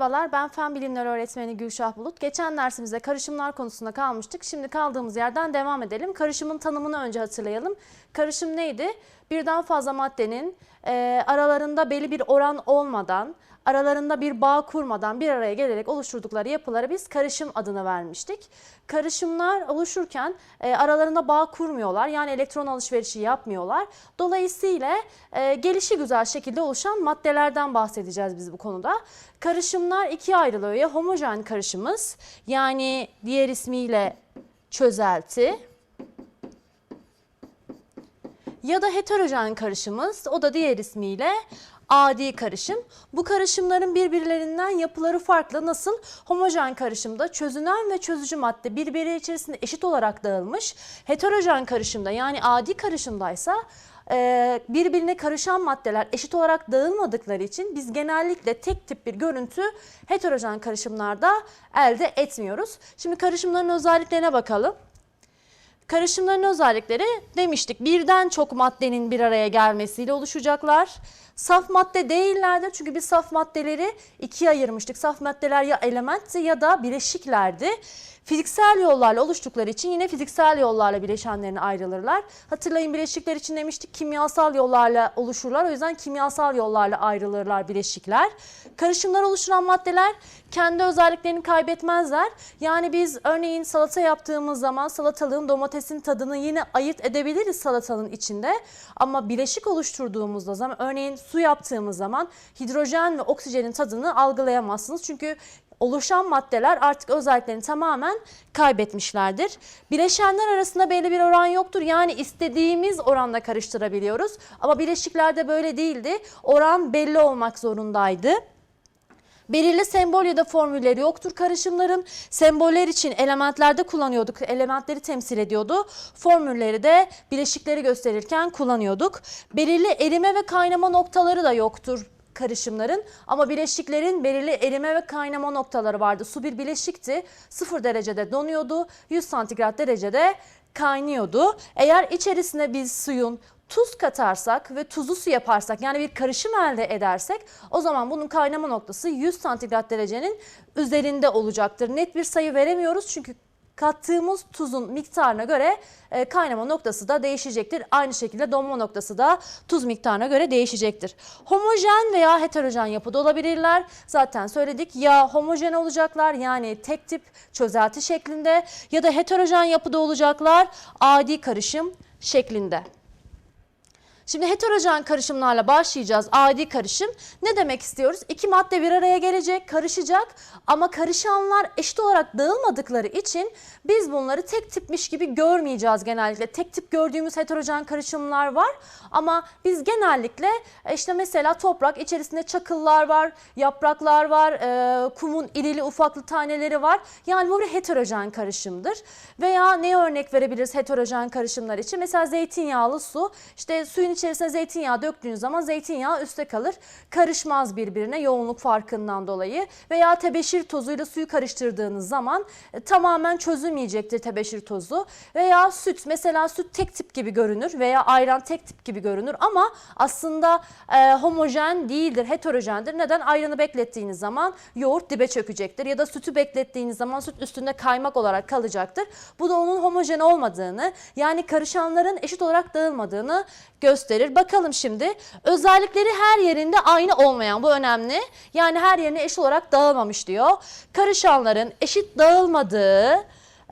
Merhabalar, ben Fen Bilimleri Öğretmeni Gülşah Bulut. Geçen dersimizde karışımlar konusunda kalmıştık. Şimdi kaldığımız yerden devam edelim. Karışımın tanımını önce hatırlayalım. Karışım neydi? Birden fazla maddenin e, aralarında belli bir oran olmadan, aralarında bir bağ kurmadan bir araya gelerek oluşturdukları yapılara biz karışım adını vermiştik. Karışımlar oluşurken e, aralarında bağ kurmuyorlar. Yani elektron alışverişi yapmıyorlar. Dolayısıyla e, gelişi güzel şekilde oluşan maddelerden bahsedeceğiz biz bu konuda. Karışımlar ikiye ayrılıyor. Ya homojen karışımız yani diğer ismiyle çözelti ya da heterojen karışımız o da diğer ismiyle adi karışım. Bu karışımların birbirlerinden yapıları farklı. Nasıl? Homojen karışımda çözünen ve çözücü madde birbiri içerisinde eşit olarak dağılmış. Heterojen karışımda yani adi karışımdaysa e, birbirine karışan maddeler eşit olarak dağılmadıkları için biz genellikle tek tip bir görüntü heterojen karışımlarda elde etmiyoruz. Şimdi karışımların özelliklerine bakalım. Karışımların özellikleri demiştik birden çok maddenin bir araya gelmesiyle oluşacaklar. Saf madde değillerdir çünkü biz saf maddeleri ikiye ayırmıştık. Saf maddeler ya elementti ya da bileşiklerdi. Fiziksel yollarla oluştukları için yine fiziksel yollarla bileşenlerine ayrılırlar. Hatırlayın bileşikler için demiştik kimyasal yollarla oluşurlar. O yüzden kimyasal yollarla ayrılırlar bileşikler. Karışımlar oluşturan maddeler kendi özelliklerini kaybetmezler. Yani biz örneğin salata yaptığımız zaman salatalığın domatesin tadını yine ayırt edebiliriz salatanın içinde. Ama bileşik oluşturduğumuzda zaman örneğin su yaptığımız zaman hidrojen ve oksijenin tadını algılayamazsınız. Çünkü oluşan maddeler artık özelliklerini tamamen kaybetmişlerdir. Bileşenler arasında belli bir oran yoktur. Yani istediğimiz oranda karıştırabiliyoruz. Ama bileşiklerde böyle değildi. Oran belli olmak zorundaydı. Belirli sembol ya da formülleri yoktur karışımların. Semboller için elementlerde kullanıyorduk. Elementleri temsil ediyordu. Formülleri de bileşikleri gösterirken kullanıyorduk. Belirli erime ve kaynama noktaları da yoktur karışımların ama bileşiklerin belirli erime ve kaynama noktaları vardı. Su bir bileşikti. 0 derecede donuyordu. 100 santigrat derecede kaynıyordu. Eğer içerisine biz suyun tuz katarsak ve tuzlu su yaparsak yani bir karışım elde edersek o zaman bunun kaynama noktası 100 santigrat derecenin üzerinde olacaktır. Net bir sayı veremiyoruz çünkü kattığımız tuzun miktarına göre e, kaynama noktası da değişecektir. Aynı şekilde donma noktası da tuz miktarına göre değişecektir. Homojen veya heterojen yapıda olabilirler. Zaten söyledik ya homojen olacaklar yani tek tip çözelti şeklinde ya da heterojen yapıda olacaklar adi karışım şeklinde. Şimdi heterojen karışımlarla başlayacağız. Adi karışım. Ne demek istiyoruz? İki madde bir araya gelecek, karışacak ama karışanlar eşit olarak dağılmadıkları için biz bunları tek tipmiş gibi görmeyeceğiz genellikle. Tek tip gördüğümüz heterojen karışımlar var ama biz genellikle e, işte mesela toprak içerisinde çakıllar var, yapraklar var, e, kumun irili ufaklı taneleri var. Yani bu bir heterojen karışımdır. Veya ne örnek verebiliriz heterojen karışımlar için? Mesela zeytinyağlı su. İşte suyun içerisine zeytinyağı döktüğünüz zaman zeytinyağı üstte kalır. Karışmaz birbirine yoğunluk farkından dolayı. Veya tebeşir tozuyla suyu karıştırdığınız zaman e, tamamen çözülmeyecektir tebeşir tozu. Veya süt. Mesela süt tek tip gibi görünür veya ayran tek tip gibi görünür ama aslında e, homojen değildir, heterojendir. Neden? Ayranı beklettiğiniz zaman yoğurt dibe çökecektir ya da sütü beklettiğiniz zaman süt üstünde kaymak olarak kalacaktır. Bu da onun homojen olmadığını yani karışanların eşit olarak dağılmadığını gösterir. Bakalım şimdi özellikleri her yerinde aynı olmayan bu önemli. Yani her yerine eşit olarak dağılmamış diyor. Karışanların eşit dağılmadığı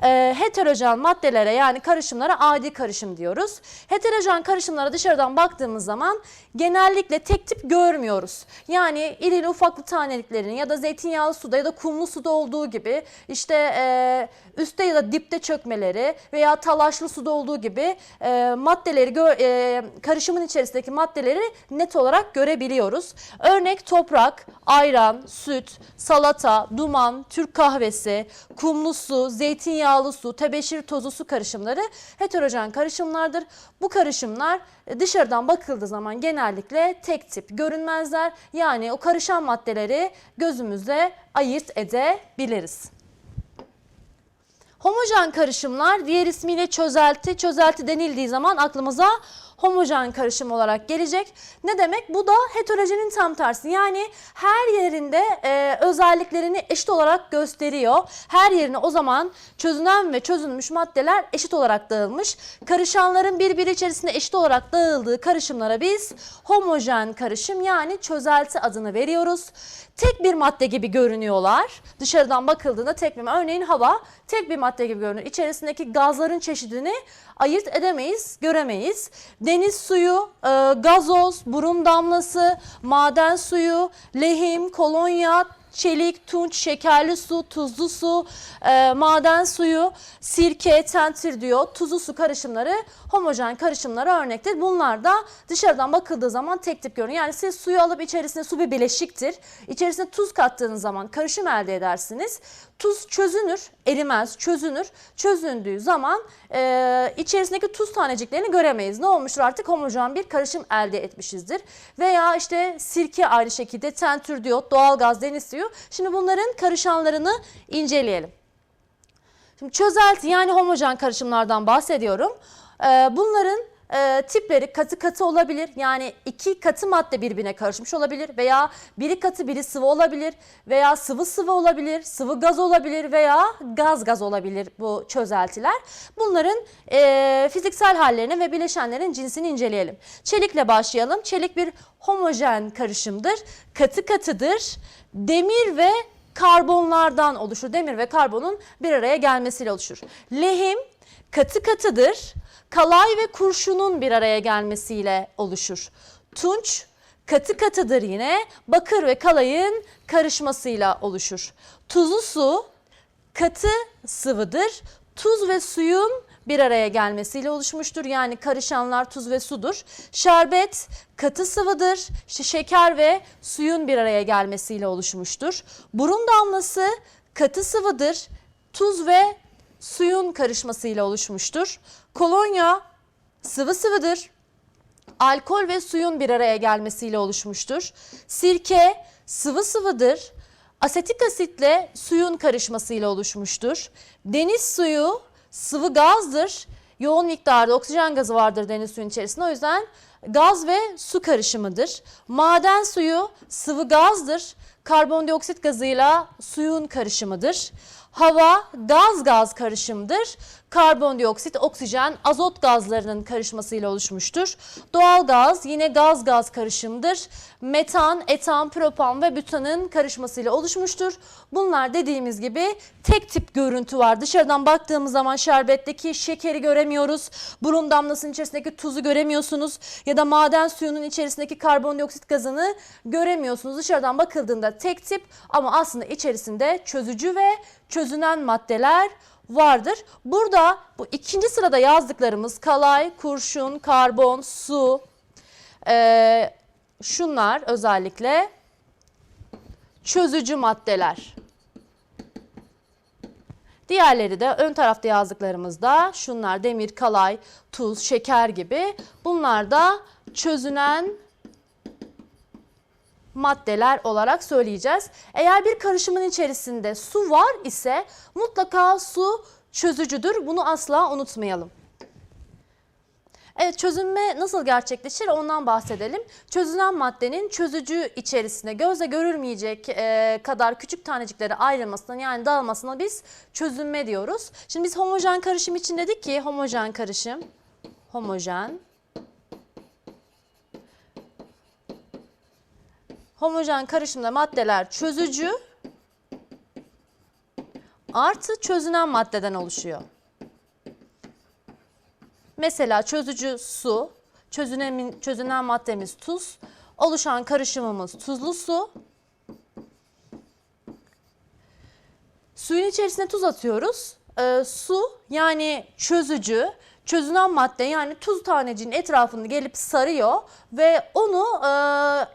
e, heterojen maddelere yani karışımlara adi karışım diyoruz. Heterojen karışımlara dışarıdan baktığımız zaman genellikle tek tip görmüyoruz. Yani irili ufaklı taneliklerin ya da zeytinyağlı suda ya da kumlu suda olduğu gibi işte e, üstte ya da dipte çökmeleri veya talaşlı suda olduğu gibi e, maddeleri gö- e, karışımın içerisindeki maddeleri net olarak görebiliyoruz. Örnek toprak, ayran, süt, salata, duman, Türk kahvesi, kumlu su, zeytinyağlı su, tebeşir tozu su karışımları heterojen karışımlardır. Bu karışımlar e, dışarıdan bakıldığı zaman genellikle tek tip görünmezler. Yani o karışan maddeleri gözümüzle ayırt edebiliriz. Homojen karışımlar diğer ismiyle çözelti. Çözelti denildiği zaman aklımıza homojen karışım olarak gelecek. Ne demek? Bu da heterojenin tam tersi. Yani her yerinde e, özelliklerini eşit olarak gösteriyor. Her yerine o zaman çözünen ve çözülmüş maddeler eşit olarak dağılmış. Karışanların birbiri içerisinde eşit olarak dağıldığı karışımlara biz homojen karışım yani çözelti adını veriyoruz. Tek bir madde gibi görünüyorlar. Dışarıdan bakıldığında tek bir örneğin hava tek bir madde gibi görünür. İçerisindeki gazların çeşidini ayırt edemeyiz, göremeyiz. Deniz suyu, e, gazoz, burun damlası, maden suyu, lehim, kolonya, çelik, tunç, şekerli su, tuzlu su, e, maden suyu, sirke, tentir diyor. Tuzlu su karışımları homojen karışımlara örnektir. Bunlar da dışarıdan bakıldığı zaman tek tip görünüyor. Yani siz suyu alıp içerisine su bir bileşiktir. İçerisine tuz kattığınız zaman karışım elde edersiniz. Tuz çözünür, erimez, çözünür. Çözündüğü zaman e, içerisindeki tuz taneciklerini göremeyiz. Ne olmuştur artık homojen bir karışım elde etmişizdir. Veya işte sirke aynı şekilde tentür diyot, doğalgaz, deniz suyu. Şimdi bunların karışanlarını inceleyelim. Şimdi çözelti yani homojen karışımlardan bahsediyorum. Ee, bunların e, tipleri katı katı olabilir. Yani iki katı madde birbirine karışmış olabilir veya biri katı biri sıvı olabilir veya sıvı sıvı olabilir, sıvı gaz olabilir veya gaz gaz olabilir bu çözeltiler. Bunların e, fiziksel hallerini ve bileşenlerin cinsini inceleyelim. Çelikle başlayalım. Çelik bir homojen karışımdır. Katı katıdır. Demir ve karbonlardan oluşur. Demir ve karbonun bir araya gelmesiyle oluşur. Lehim katı katıdır. Kalay ve kurşunun bir araya gelmesiyle oluşur. Tunç katı katıdır yine. Bakır ve kalayın karışmasıyla oluşur. Tuzlu su katı sıvıdır. Tuz ve suyun bir araya gelmesiyle oluşmuştur. Yani karışanlar tuz ve sudur. Şerbet katı sıvıdır. Şeker ve suyun bir araya gelmesiyle oluşmuştur. Burun damlası katı sıvıdır. Tuz ve suyun karışmasıyla oluşmuştur. Kolonya sıvı sıvıdır. Alkol ve suyun bir araya gelmesiyle oluşmuştur. Sirke sıvı sıvıdır. Asetik asitle suyun karışmasıyla oluşmuştur. Deniz suyu sıvı gazdır. Yoğun miktarda oksijen gazı vardır deniz suyun içerisinde. O yüzden gaz ve su karışımıdır. Maden suyu sıvı gazdır. Karbondioksit gazıyla suyun karışımıdır. Hava gaz gaz karışımdır. Karbondioksit, oksijen, azot gazlarının karışmasıyla oluşmuştur. Doğal gaz yine gaz gaz karışımdır. Metan, etan, propan ve butanın karışmasıyla oluşmuştur. Bunlar dediğimiz gibi tek tip görüntü var. Dışarıdan baktığımız zaman şerbetteki şekeri göremiyoruz. Burun damlasının içerisindeki tuzu göremiyorsunuz. Ya da maden suyunun içerisindeki karbondioksit gazını göremiyorsunuz. Dışarıdan bakıldığında tek tip ama aslında içerisinde çözücü ve çözünen maddeler vardır. Burada bu ikinci sırada yazdıklarımız kalay, kurşun, karbon, su, ee, şunlar özellikle çözücü maddeler. Diğerleri de ön tarafta yazdıklarımızda şunlar demir, kalay, tuz, şeker gibi bunlar da çözünen maddeler olarak söyleyeceğiz. Eğer bir karışımın içerisinde su var ise mutlaka su çözücüdür. Bunu asla unutmayalım. Evet çözünme nasıl gerçekleşir ondan bahsedelim. Çözünen maddenin çözücü içerisinde gözle görülmeyecek e, kadar küçük taneciklere ayrılmasına yani dağılmasına biz çözünme diyoruz. Şimdi biz homojen karışım için dedik ki homojen karışım, homojen, homojen karışımda maddeler çözücü artı çözünen maddeden oluşuyor. Mesela çözücü su, çözünen, çözünen maddemiz tuz, oluşan karışımımız tuzlu su. Suyun içerisine tuz atıyoruz. Ee, su yani çözücü, çözünen madde yani tuz tanecinin etrafını gelip sarıyor ve onu e,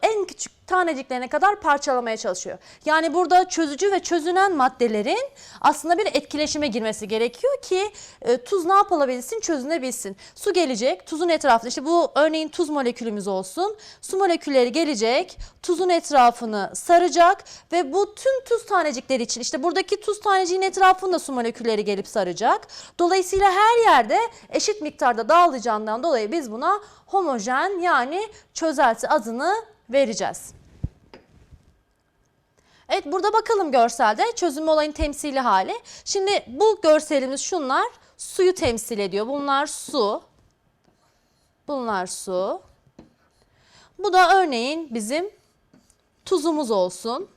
en küçük taneciklerine kadar parçalamaya çalışıyor. Yani burada çözücü ve çözünen maddelerin aslında bir etkileşime girmesi gerekiyor ki e, tuz ne yapılabilsin, çözünebilsin. Su gelecek, tuzun etrafında işte bu örneğin tuz molekülümüz olsun. Su molekülleri gelecek, tuzun etrafını saracak ve bu tüm tuz tanecikleri için işte buradaki tuz taneciğin etrafında su molekülleri gelip saracak. Dolayısıyla her yerde eşit miktarda dağılacağından dolayı biz buna homojen yani çözelti adını vereceğiz. Evet burada bakalım görselde çözünme olayın temsili hali. Şimdi bu görselimiz şunlar suyu temsil ediyor. Bunlar su. Bunlar su. Bu da örneğin bizim tuzumuz olsun.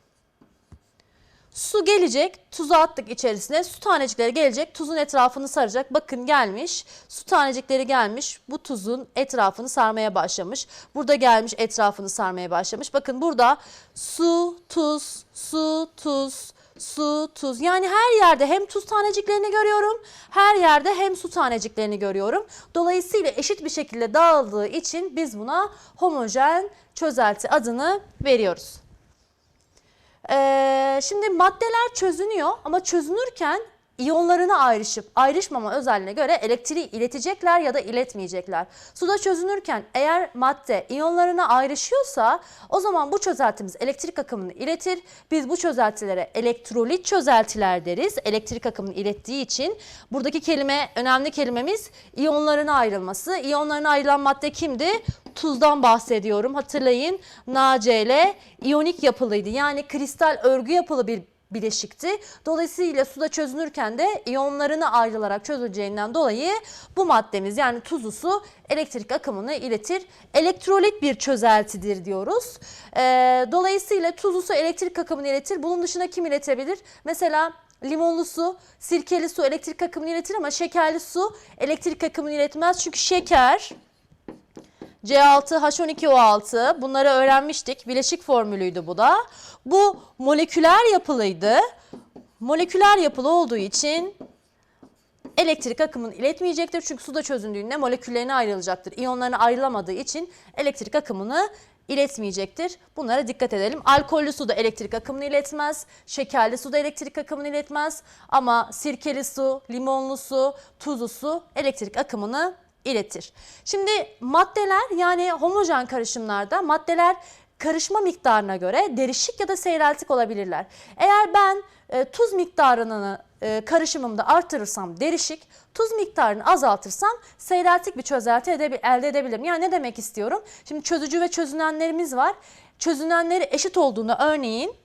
Su gelecek, tuzu attık içerisine. Su tanecikleri gelecek, tuzun etrafını saracak. Bakın gelmiş, su tanecikleri gelmiş. Bu tuzun etrafını sarmaya başlamış. Burada gelmiş, etrafını sarmaya başlamış. Bakın burada su, tuz, su, tuz, su, tuz. Yani her yerde hem tuz taneciklerini görüyorum, her yerde hem su taneciklerini görüyorum. Dolayısıyla eşit bir şekilde dağıldığı için biz buna homojen çözelti adını veriyoruz. Ee, şimdi maddeler çözünüyor ama çözünürken iyonlarına ayrışıp ayrışmama özelliğine göre elektriği iletecekler ya da iletmeyecekler. Suda çözünürken eğer madde iyonlarına ayrışıyorsa o zaman bu çözeltimiz elektrik akımını iletir. Biz bu çözeltilere elektrolit çözeltiler deriz. Elektrik akımını ilettiği için buradaki kelime önemli kelimemiz iyonlarına ayrılması. İyonlarına ayrılan madde kimdi? tuzdan bahsediyorum. Hatırlayın NaCl iyonik yapılıydı. Yani kristal örgü yapılı bir bileşikti. Dolayısıyla suda çözünürken de iyonlarına ayrılarak çözüleceğinden dolayı bu maddemiz yani tuzlu su elektrik akımını iletir. Elektrolit bir çözeltidir diyoruz. Ee, dolayısıyla tuzlu su elektrik akımını iletir. Bunun dışında kim iletebilir? Mesela limonlu su, sirkeli su elektrik akımını iletir ama şekerli su elektrik akımını iletmez. Çünkü şeker C6H12O6 bunları öğrenmiştik. Bileşik formülüydü bu da. Bu moleküler yapılıydı. Moleküler yapılı olduğu için elektrik akımını iletmeyecektir. Çünkü suda çözündüğünde moleküllerine ayrılacaktır. İyonlarına ayrılamadığı için elektrik akımını iletmeyecektir. Bunlara dikkat edelim. Alkollü su da elektrik akımını iletmez. Şekerli su da elektrik akımını iletmez. Ama sirkeli su, limonlu su, tuzlu su elektrik akımını iletir. Şimdi maddeler yani homojen karışımlarda maddeler karışma miktarına göre derişik ya da seyreltik olabilirler. Eğer ben e, tuz miktarını e, karışımımda artırırsam derişik, tuz miktarını azaltırsam seyreltik bir çözelti edebi- elde edebilirim. Yani ne demek istiyorum? Şimdi çözücü ve çözünenlerimiz var. Çözünenleri eşit olduğunda örneğin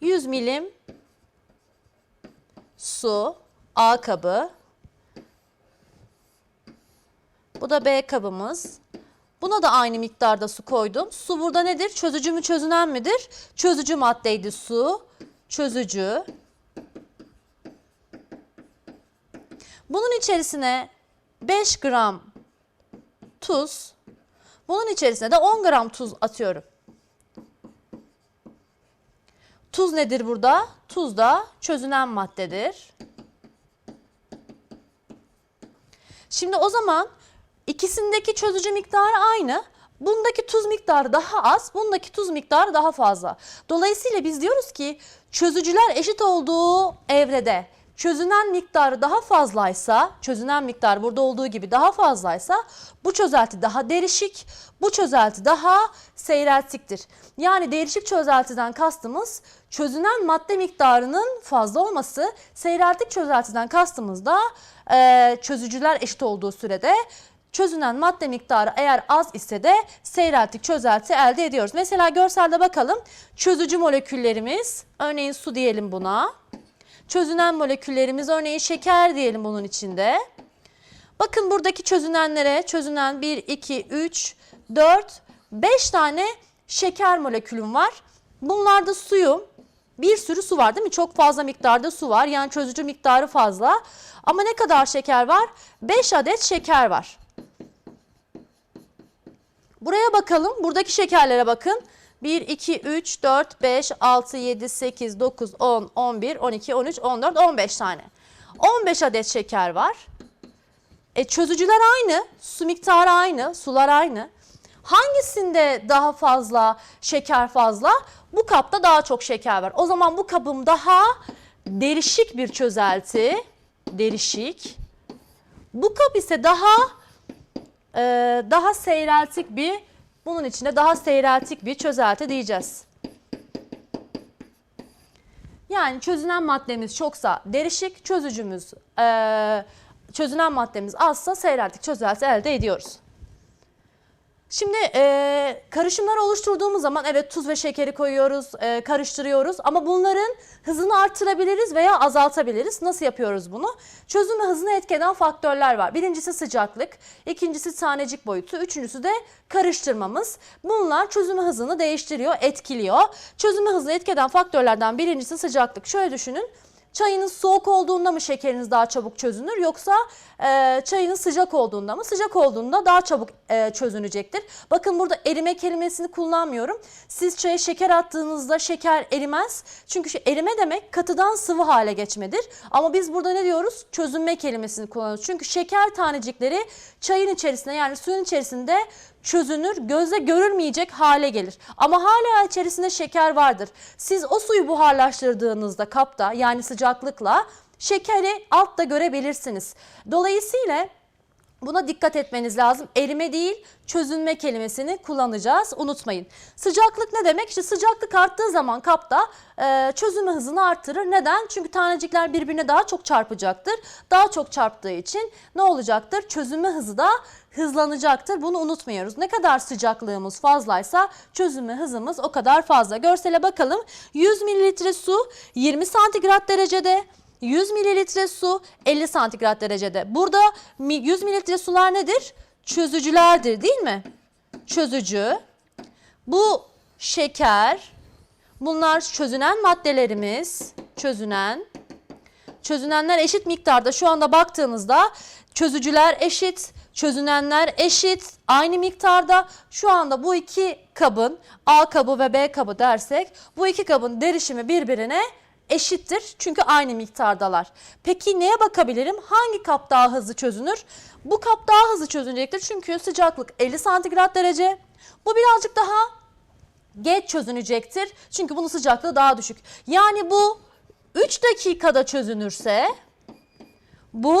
100 milim su, A kabı. Bu da B kabımız. Buna da aynı miktarda su koydum. Su burada nedir? Çözücü mü çözünen midir? Çözücü maddeydi su. Çözücü. Bunun içerisine 5 gram tuz. Bunun içerisine de 10 gram tuz atıyorum. Tuz nedir burada? Tuz da çözünen maddedir. Şimdi o zaman ikisindeki çözücü miktarı aynı. Bundaki tuz miktarı daha az, bundaki tuz miktarı daha fazla. Dolayısıyla biz diyoruz ki çözücüler eşit olduğu evrede çözünen miktarı daha fazlaysa, çözünen miktar burada olduğu gibi daha fazlaysa bu çözelti daha derişik, bu çözelti daha seyreltiktir. Yani derişik çözeltiden kastımız çözünen madde miktarının fazla olması, seyreltik çözeltiden kastımız da e, çözücüler eşit olduğu sürede çözünen madde miktarı eğer az ise de seyreltik çözelti elde ediyoruz. Mesela görselde bakalım çözücü moleküllerimiz örneğin su diyelim buna. Çözünen moleküllerimiz örneğin şeker diyelim bunun içinde. Bakın buradaki çözünenlere çözünen 1, 2, 3, 4, 5 tane şeker molekülüm var. Bunlarda suyum. Bir sürü su var değil mi? Çok fazla miktarda su var. Yani çözücü miktarı fazla. Ama ne kadar şeker var? 5 adet şeker var. Buraya bakalım. Buradaki şekerlere bakın. 1, 2, 3, 4, 5, 6, 7, 8, 9, 10, 11, 12, 13, 14, 15 tane. 15 adet şeker var. E, çözücüler aynı. Su miktarı aynı. Sular aynı. Hangisinde daha fazla şeker fazla? Bu kapta daha çok şeker var. O zaman bu kabım daha derişik bir çözelti. Derişik. Bu kap ise daha e, daha seyreltik bir bunun içinde daha seyreltik bir çözelti diyeceğiz. Yani çözünen maddemiz çoksa derişik, çözücümüz e, çözünen maddemiz azsa seyreltik çözelti elde ediyoruz. Şimdi e, karışımları oluşturduğumuz zaman evet tuz ve şekeri koyuyoruz, e, karıştırıyoruz ama bunların hızını artırabiliriz veya azaltabiliriz. Nasıl yapıyoruz bunu? Çözüm hızını etken faktörler var. Birincisi sıcaklık, ikincisi tanecik boyutu, üçüncüsü de karıştırmamız. Bunlar çözüm hızını değiştiriyor, etkiliyor. Çözüm hızını etken faktörlerden birincisi sıcaklık. Şöyle düşünün. Çayınız soğuk olduğunda mı şekeriniz daha çabuk çözünür yoksa e, çayınız sıcak olduğunda mı? Sıcak olduğunda daha çabuk e, çözünecektir. Bakın burada erime kelimesini kullanmıyorum. Siz çaya şeker attığınızda şeker erimez. Çünkü erime demek katıdan sıvı hale geçmedir. Ama biz burada ne diyoruz? Çözünme kelimesini kullanıyoruz. Çünkü şeker tanecikleri çayın içerisinde yani suyun içerisinde çözünür, gözle görülmeyecek hale gelir. Ama hala içerisinde şeker vardır. Siz o suyu buharlaştırdığınızda kapta yani sıcaklıkla şekeri altta görebilirsiniz. Dolayısıyla Buna dikkat etmeniz lazım. Erime değil, çözünme kelimesini kullanacağız. Unutmayın. Sıcaklık ne demek? İşte sıcaklık arttığı zaman kapta e, çözünme hızını artırır. Neden? Çünkü tanecikler birbirine daha çok çarpacaktır. Daha çok çarptığı için ne olacaktır? Çözünme hızı da hızlanacaktır. Bunu unutmuyoruz. Ne kadar sıcaklığımız fazlaysa çözünme hızımız o kadar fazla. Görsele bakalım. 100 mililitre su 20 santigrat derecede. 100 mililitre su 50 santigrat derecede. Burada 100 mililitre sular nedir? Çözücülerdir değil mi? Çözücü. Bu şeker. Bunlar çözünen maddelerimiz. Çözünen. Çözünenler eşit miktarda. Şu anda baktığınızda çözücüler eşit, çözünenler eşit, aynı miktarda. Şu anda bu iki kabın A kabı ve B kabı dersek bu iki kabın derişimi birbirine eşittir. Çünkü aynı miktardalar. Peki neye bakabilirim? Hangi kap daha hızlı çözünür? Bu kap daha hızlı çözünecektir. Çünkü sıcaklık 50 santigrat derece. Bu birazcık daha geç çözünecektir. Çünkü bunun sıcaklığı daha düşük. Yani bu 3 dakikada çözünürse bu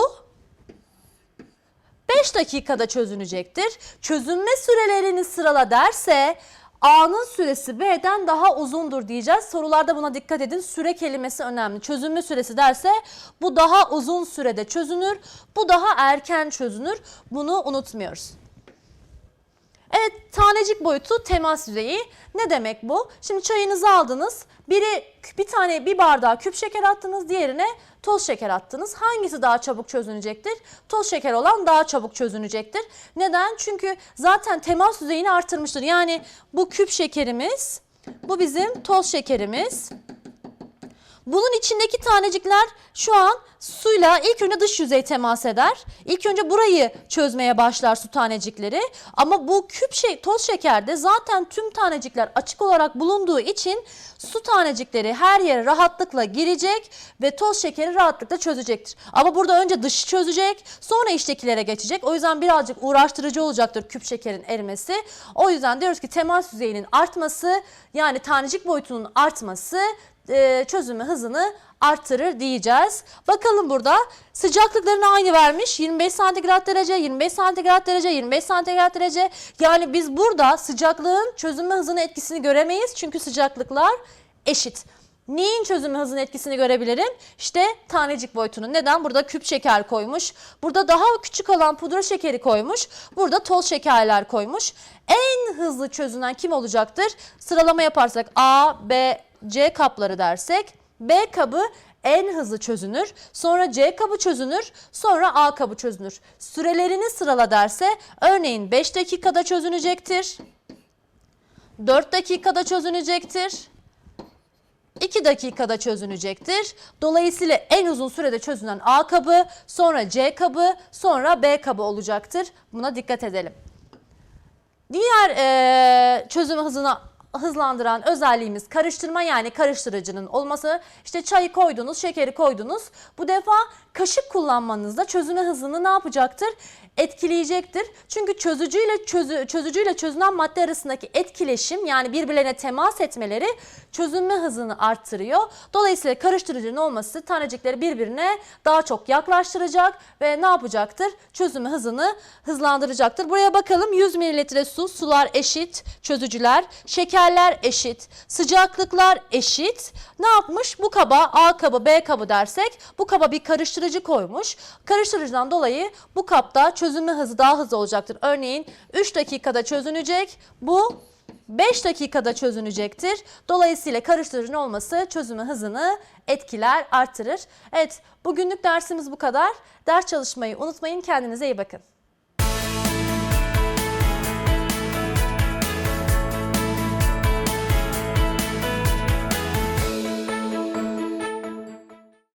5 dakikada çözünecektir. Çözünme sürelerini sırala derse A'nın süresi B'den daha uzundur diyeceğiz. Sorularda buna dikkat edin. Süre kelimesi önemli. Çözünme süresi derse bu daha uzun sürede çözünür. Bu daha erken çözünür. Bunu unutmuyoruz. Evet tanecik boyutu temas yüzeyi. Ne demek bu? Şimdi çayınızı aldınız. Biri bir tane bir bardağı küp şeker attınız, diğerine toz şeker attınız. Hangisi daha çabuk çözünecektir? Toz şeker olan daha çabuk çözünecektir. Neden? Çünkü zaten temas yüzeyini artırmıştır. Yani bu küp şekerimiz, bu bizim toz şekerimiz. Bunun içindeki tanecikler şu an suyla ilk önce dış yüzey temas eder. İlk önce burayı çözmeye başlar su tanecikleri. Ama bu küp şey, toz şekerde zaten tüm tanecikler açık olarak bulunduğu için su tanecikleri her yere rahatlıkla girecek ve toz şekeri rahatlıkla çözecektir. Ama burada önce dışı çözecek sonra içtekilere geçecek. O yüzden birazcık uğraştırıcı olacaktır küp şekerin erimesi. O yüzden diyoruz ki temas yüzeyinin artması yani tanecik boyutunun artması e, çözünme hızını artırır diyeceğiz. Bakalım burada sıcaklıklarını aynı vermiş. 25 santigrat derece, 25 santigrat derece, 25 santigrat derece. Yani biz burada sıcaklığın çözünme hızının etkisini göremeyiz. Çünkü sıcaklıklar eşit. Neyin çözünme hızının etkisini görebilirim? İşte tanecik boyutunun. Neden? Burada küp şeker koymuş. Burada daha küçük olan pudra şekeri koymuş. Burada toz şekerler koymuş. En hızlı çözünen kim olacaktır? Sıralama yaparsak A, B, C kapları dersek B kabı en hızlı çözünür. Sonra C kabı çözünür. Sonra A kabı çözünür. Sürelerini sırala derse örneğin 5 dakikada çözünecektir. 4 dakikada çözünecektir. 2 dakikada çözünecektir. Dolayısıyla en uzun sürede çözünen A kabı, sonra C kabı, sonra B kabı olacaktır. Buna dikkat edelim. Diğer e, çözüm hızını hızlandıran özelliğimiz karıştırma yani karıştırıcının olması. İşte çayı koydunuz, şekeri koydunuz. Bu defa kaşık kullanmanızda çözüme hızını ne yapacaktır? Etkileyecektir. Çünkü çözücüyle çözü, çözücüyle çözünen madde arasındaki etkileşim yani birbirlerine temas etmeleri çözünme hızını arttırıyor. Dolayısıyla karıştırıcının olması tanecikleri birbirine daha çok yaklaştıracak ve ne yapacaktır? Çözünme hızını hızlandıracaktır. Buraya bakalım 100 mililitre su, sular eşit, çözücüler, şekerler eşit, sıcaklıklar eşit. Ne yapmış? Bu kaba A kabı B kabı dersek bu kaba bir karıştırıcı koymuş. Karıştırıcıdan dolayı bu kapta çözünme hızı daha hızlı olacaktır. Örneğin 3 dakikada çözünecek. Bu 5 dakikada çözünecektir. Dolayısıyla karıştırıcının olması çözümü hızını etkiler, artırır. Evet, bugünlük dersimiz bu kadar. Ders çalışmayı unutmayın. Kendinize iyi bakın.